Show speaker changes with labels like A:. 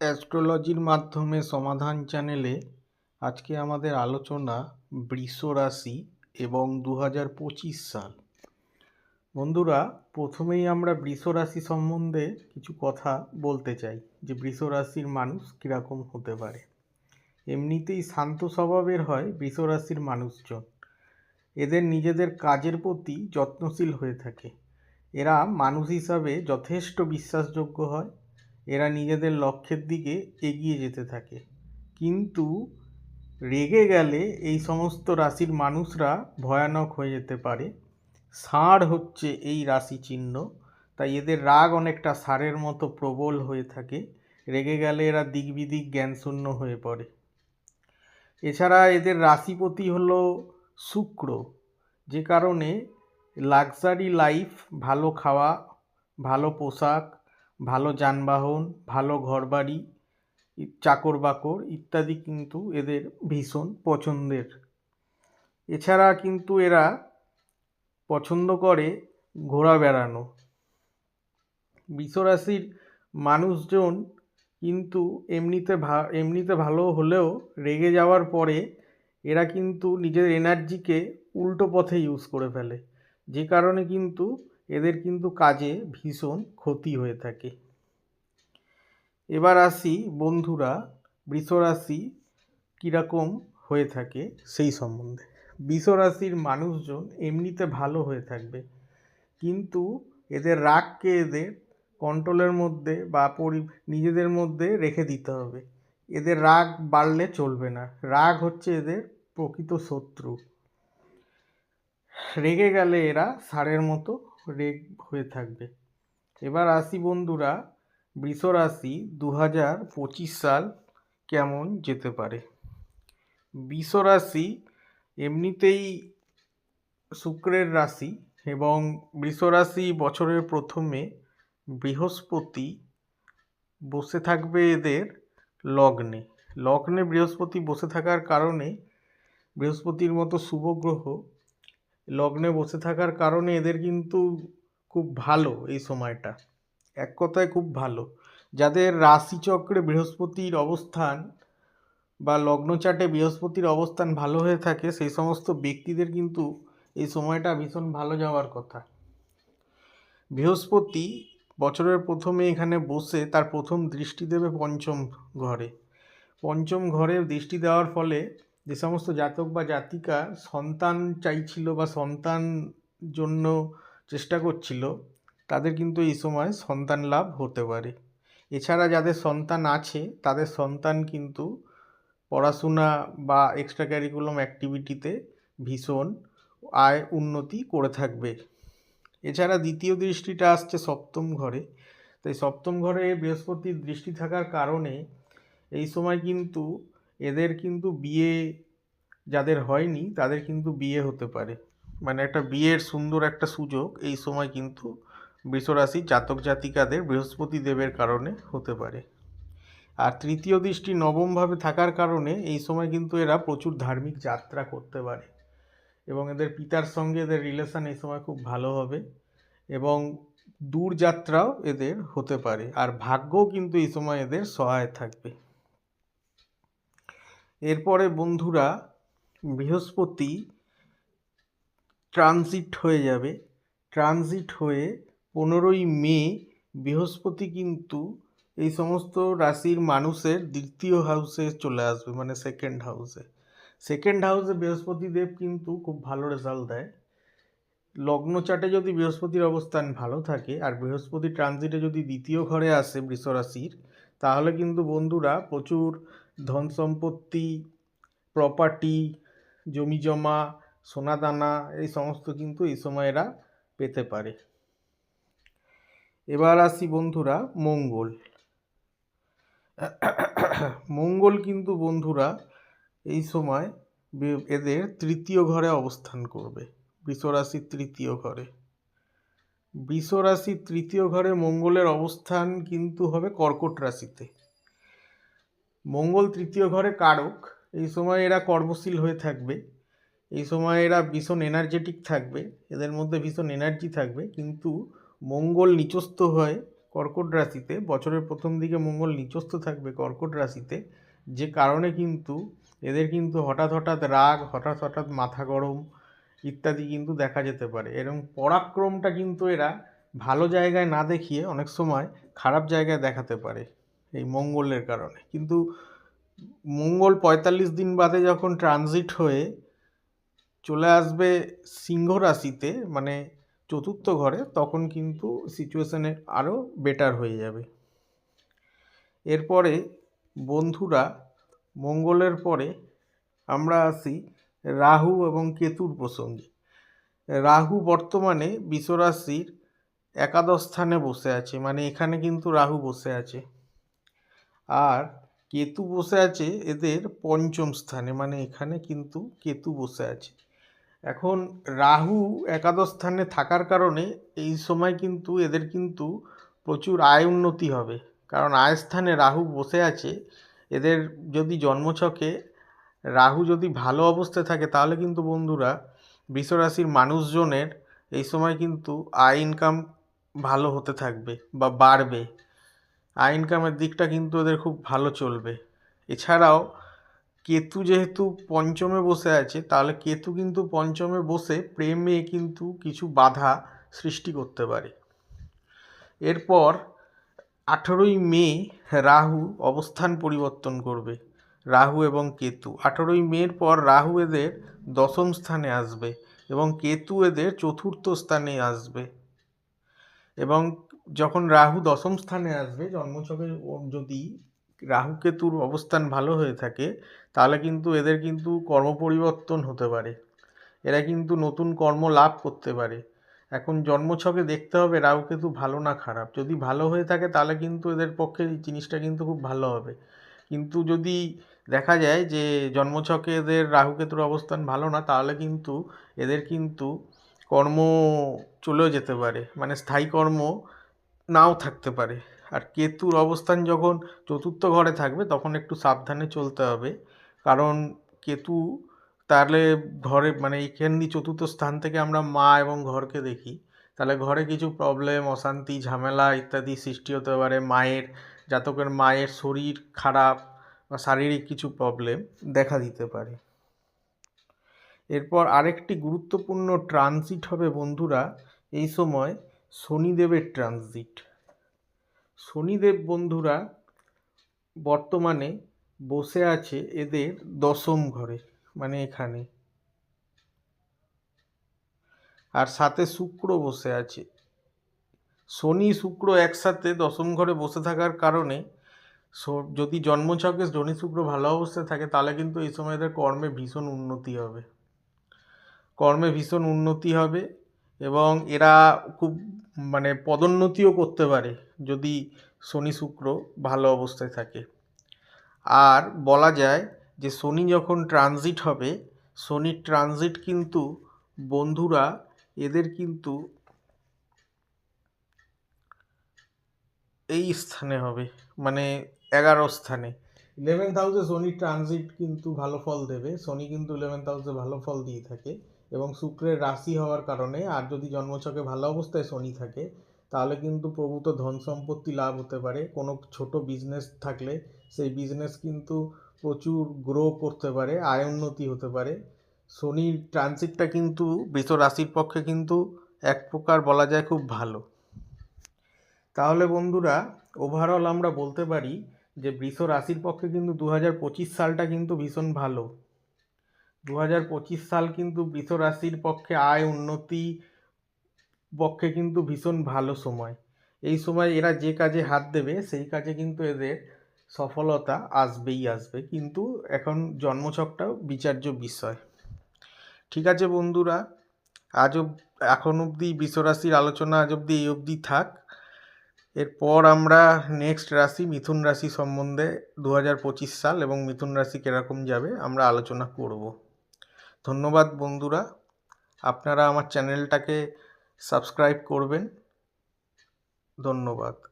A: অ্যাস্ট্রোলজির মাধ্যমে সমাধান চ্যানেলে আজকে আমাদের আলোচনা বৃষ রাশি এবং দু হাজার পঁচিশ সাল। বন্ধুরা, প্রথমেই আমরা বৃষ রাশি সম্বন্ধে কিছু কথা বলতে চাই যে বৃষ রাশির মানুষ কীরকম হতে পারে। এমনিতেই শান্ত স্বভাবের হয় বৃষ রাশির মানুষজন। এদের নিজেদের কাজের প্রতি যত্নশীল হয়ে থাকে। এরা মানুষ হিসাবে যথেষ্ট বিশ্বাসযোগ্য হয়। এরা নিজেদের লক্ষ্যের দিকে এগিয়ে যেতে থাকে। কিন্তু রেগে গেলে এই সমস্ত রাশির মানুষরা ভয়ানক হয়ে যেতে পারে। ষাঁড় হচ্ছে এই রাশি চিহ্ন, তাই এদের রাগ অনেকটা ষাঁড়ের মতো প্রবল হয়ে থাকে। রেগে গেলে এরা দিকবিদিক জ্ঞানশূন্য হয়ে পড়ে। এছাড়া এদের রাশিপতি হলো শুক্র, যে কারণে লাক্সারি লাইফ ভালো খাওয়া, ভালো পোশাক ভালো যানবাহন, ভালো ঘরবাড়ি চাকর বাকর ইত্যাদি কিন্তু এদের ভীষণ পছন্দের। এছাড়া কিন্তু এরা পছন্দ করে ঘোরা বেড়ানো। বিশ্বরাশির মানুষজন কিন্তু এমনিতে ভা, এমনিতে ভালো হলেও রেগে যাওয়ার পরে এরা কিন্তু নিজের এনার্জিকে উল্টো পথে ইউজ করে ফেলে। যে কারণে কিন্তু এদের কিন্তু কাজে ভীষণ ক্ষতি হয়ে থাকে। এবার আসি বন্ধুরা বৃষরাশি কীরকম হয়ে থাকে সেই সম্বন্ধে। বৃষরাশির মানুষজন এমনিতে ভালো হয়ে থাকবে, কিন্তু এদের রাগকে এদের কন্ট্রোলের মধ্যে বা পরি, নিজেদের মধ্যে রেখে দিতে হবে। এদের রাগ বাড়লে চলবে না। রাগ হচ্ছে এদের প্রকৃত শত্রু। রেগে গেলে এরা সারের মতো রেগ হয়ে থাকবে। এবার আসি বন্ধুরা, বৃষ রাশি দু হাজার পঁচিশ সাল কেমন যেতে পারে? বৃষ রাশি এমনিতেই শুক্রের রাশি এবং বৃষ রাশি বছরের প্রথমে বৃহস্পতি বসে থাকবে এদের লগ্নে। লগ্নে বৃহস্পতি বসে থাকার কারণে বৃহস্পতির মতো শুভ গ্রহ লগ্নে বসে থাকার কারণে এদের কিন্তু খুব ভালো এই সময়টা। এক কথায় খুব ভালো। যাদের রাশিচক্রে বৃহস্পতির অবস্থান বা লগ্নচাটে বৃহস্পতির অবস্থান ভালো হয়ে থাকে, সেই সমস্ত ব্যক্তিদের কিন্তু এই সময়টা ভীষণ ভালো যাওয়ার কথা। বৃহস্পতি বছরের প্রথমে এখানে বসে তার প্রথম দৃষ্টি দেবে পঞ্চম ঘরে। পঞ্চম ঘরে দৃষ্টি দেওয়ার ফলে যে সমস্ত জাতক বা জাতিকা সন্তান চাইছিল বা সন্তান জন্য চেষ্টা করছিল, তাদের কিন্তু এই সময় সন্তান লাভ হতে পারে। এছাড়া যাদের সন্তান আছে, তাদের সন্তান কিন্তু পড়াশোনা বা এক্সট্রা ক্যারিকুলাম অ্যাক্টিভিটিতে ভীষণ আয় উন্নতি করে থাকবে। এছাড়া দ্বিতীয় দৃষ্টিটা আসছে সপ্তম ঘরে। তাই সপ্তম ঘরে বৃহস্পতির দৃষ্টি থাকার কারণে এই সময় কিন্তু এদের কিন্তু বিয়ে যাদের হয়নি, তাদের কিন্তু বিয়ে হতে পারে। মানে একটা বিয়ের সুন্দর একটা সুযোগ এই সময় কিন্তু বৃষরাশি জাতক জাতিকাদের বৃহস্পতি দেবের কারণে হতে পারে। আর তৃতীয় দৃষ্টি নবমভাবে থাকার কারণে এই সময় কিন্তু এরা প্রচুর ধার্মিক যাত্রা করতে পারে এবং এদের পিতার সঙ্গে এদের রিলেশান এই সময় খুব ভালো হবে এবং দূর যাত্রাও এদের হতে পারে। আর ভাগ্যও কিন্তু এই সময় এদের সহায় থাকবে। এরপরে বন্ধুরা বৃহস্পতি ট্রানজিট হয়ে যাবে। ট্রানজিট হয়ে পনেরোই মে বৃহস্পতি কিন্তু এই সমস্ত রাশির মানুষের দ্বিতীয় হাউসে চলে আসবে মানে সেকেন্ড হাউসে সেকেন্ড হাউসে বৃহস্পতিদেব কিন্তু খুব ভালো রেজাল্ট দেয়। লগ্ন চাটে যদি বৃহস্পতির অবস্থান ভালো থাকে আর বৃহস্পতি ট্রানজিটে যদি দ্বিতীয় ঘরে আসে বৃষ রাশির তাহলে কিন্তু বন্ধুরা প্রচুর ধন সম্পত্তি প্রপার্টি জমি জমা সোনাদানা, এই সমস্ত কিন্তু এই সময় এরা পেতে পারে। এবার আসি বন্ধুরা মঙ্গল। মঙ্গল কিন্তু বন্ধুরা এই সময় এদের তৃতীয় ঘরে অবস্থান করবে, বৃষরাশির তৃতীয় ঘরে। বৃষরাশির তৃতীয় ঘরে মঙ্গলের অবস্থান কিন্তু হবে কর্কট রাশিতে। মঙ্গল তৃতীয় ঘরে কারক। এই সময় এরা কর্মশীল হয়ে থাকবে। এই সময় এরা ভীষণ এনার্জেটিক থাকবে। এদের মধ্যে ভীষণ এনার্জি থাকবে। কিন্তু মঙ্গল নিচস্থ হয় কর্কট রাশিতে, বছরের প্রথম দিকে মঙ্গল নিচস্থ থাকবে কর্কট রাশিতে। যে কারণে কিন্তু এদের কিন্তু হঠাৎ হঠাৎ রাগ, হঠাৎ হঠাৎ মাথা গরম ইত্যাদি কিন্তু দেখা যেতে পারে। এরকম পরাক্রমটা কিন্তু এরা ভালো জায়গায় না দেখিয়ে অনেক সময় খারাপ জায়গায় দেখাতে পারে। এই মঙ্গলের কারণে। কিন্তু মঙ্গল পঁয়তাল্লিশ দিন বাদে যখন ট্রানজিট হয়ে চলে আসবে সিংহ রাশিতে মানে চতুর্থ ঘরে, তখন কিন্তু সিচুয়েশানে আরও বেটার হয়ে যাবে। এরপরে বন্ধুরা, মঙ্গলের পরে আমরা আসি রাহু এবং কেতুর প্রসঙ্গে। রাহু বর্তমানে বিশ্বরাশির একাদশ স্থানে বসে আছে মানে এখানে কিন্তু রাহু বসে আছে। আর কেতু বসে আছে এদের পঞ্চম স্থানে মানে এখানে কিন্তু কেতু বসে আছে। এখন রাহু একাদশ স্থানে থাকার কারণে এই সময় কিন্তু এদের কিন্তু প্রচুর আয় উন্নতি হবে। কারণ আয় স্থানে রাহু বসে আছে, এদের যদি জন্মছকে রাহু যদি ভালো অবস্থায় থাকে, তাহলে কিন্তু বন্ধুরা বিশ্বরাশির মানুষজনের এই সময় কিন্তু আয় ইনকাম ভালো হতে থাকবে বা বাড়বে। আয় ইনকামের দিকটা কিন্তু এদের খুব ভালো চলবে। এছাড়াও কেতু যেহেতু পঞ্চমে বসে আছে, তাহলে কেতু কিন্তু পঞ্চমে বসে প্রেমে কিন্তু কিছু বাধা সৃষ্টি করতে পারে। এরপর আঠেরোই মে রাহু অবস্থান পরিবর্তন করবে, রাহু এবং কেতু। আঠেরোই মের পর রাহু এদের দশম স্থানে আসবে এবং কেতু এদের চতুর্থ স্থানে আসবে। এবং যখন রাহু দশম স্থানে আসবে, জন্মছকে যদি রাহু কেতুর অবস্থান ভালো হয়ে থাকে, তাহলে কিন্তু এদের কিন্তু কর্ম পরিবর্তন হতে পারে। এরা কিন্তু নতুন কর্ম লাভ করতে পারে। এখন জন্মছকে দেখতে হবে রাহু কেতু ভালো না খারাপ। যদি ভালো হয়ে থাকে, তাহলে কিন্তু এদের পক্ষে এই জিনিসটা কিন্তু খুব ভালো হবে। কিন্তু যদি দেখা যায় যে জন্মছকে এদের রাহু কেতুর অবস্থান ভালো না, তাহলে কিন্তু এদের কিন্তু কর্ম চলেও যেতে পারে। মানে স্থায়ী কর্ম নাও থাকতে পারে। আর কেতুর অবস্থান যখন চতুর্থ ঘরে থাকবে, তখন একটু সাবধানে চলতে হবে। কারণ কেতু তাহলে ঘরে মানে এইখান চতুর্থ স্থান থেকে আমরা মা এবং ঘরকে দেখি। তাহলে ঘরে কিছু প্রবলেম অশান্তি, ঝামেলা ইত্যাদি সৃষ্টি হতে পারে। মায়ের, জাতকের মায়ের শরীর খারাপ বা শারীরিক কিছু প্রবলেম দেখা দিতে পারে। এরপর আরেকটি গুরুত্বপূর্ণ ট্রানজিট হবে বন্ধুরা, এই সময় শনিদেবের ট্রানজিট শনিদেব বন্ধুরা বর্তমানে বসে আছে এদের দশম ঘরে মানে এখানে। আর সাথে শুক্র বসে আছে। শনি, শুক্র একসাথে দশম ঘরে বসে থাকার কারণে যদি জন্মছকে শনি, শুক্র ভালো অবস্থায় থাকে, তাহলে কিন্তু এই সময় এদের কর্মে ভীষণ উন্নতি হবে। কর্মে ভীষণ উন্নতি হবে। এবং এরা খুব মানে পদোন্নতিও করতে পারে যদি শনি শুক্র ভালো অবস্থায় থাকে। আর বলা যায় যে শনি যখন ট্রানজিট হবে, শনির ট্রানজিট কিন্তু বন্ধুরা এদের কিন্তু এই স্থানে হবে মানে এগারো স্থানে। ইলেভেন্থ হাউসে শনির ট্রানজিট কিন্তু ভালো ফল দেবে, শনি কিন্তু ইলেভেন্থ হাউসে ভালো ফল দিয়ে থাকে। এবং শুক্রের রাশি হওয়ার কারণে আর যদি জন্মছকে ভালো অবস্থায় শনি থাকে, তাহলে কিন্তু প্রভূত ধন সম্পত্তি লাভ হতে পারে। কোনো ছোট বিজনেস থাকলে সেই বিজনেস কিন্তু প্রচুর গ্রো করতে পারে, আয় উন্নতি হতে পারে। শনির ট্রানজিটটা কিন্তু বৃষ রাশির পক্ষে কিন্তু এক প্রকার বলা যায় খুব ভালো। তাহলে বন্ধুরা ওভারঅল আমরা বলতে পারি যে বৃষ রাশির পক্ষে কিন্তু দু হাজার পঁচিশ সালটা কিন্তু ভীষণ ভালো। দু হাজার পঁচিশ সাল কিন্তু বৃষ রাশির পক্ষে আয় উন্নতি পক্ষে কিন্তু ভীষণ ভালো সময়। এই সময় এরা যে কাজে হাত দেবে, সেই কাজে কিন্তু এদের সফলতা আসবেই আসবে। কিন্তু এখন জন্মছকটাও বিচার্য বিষয়। ঠিক আছে বন্ধুরা, আজ এখন অবধি বিশ্বরাশির আলোচনা আজ অবধি এই অবধি থাক। এরপর আমরা নেক্সট রাশি মিথুন রাশি সম্বন্ধে দু হাজার পঁচিশ সাল এবং মিথুন রাশি কীরকম যাবে আমরা আলোচনা করব। ধন্যবাদ বন্ধুরা। আপনারা আমার চ্যানেলটাকে সাবস্ক্রাইব করবেন। ধন্যবাদ।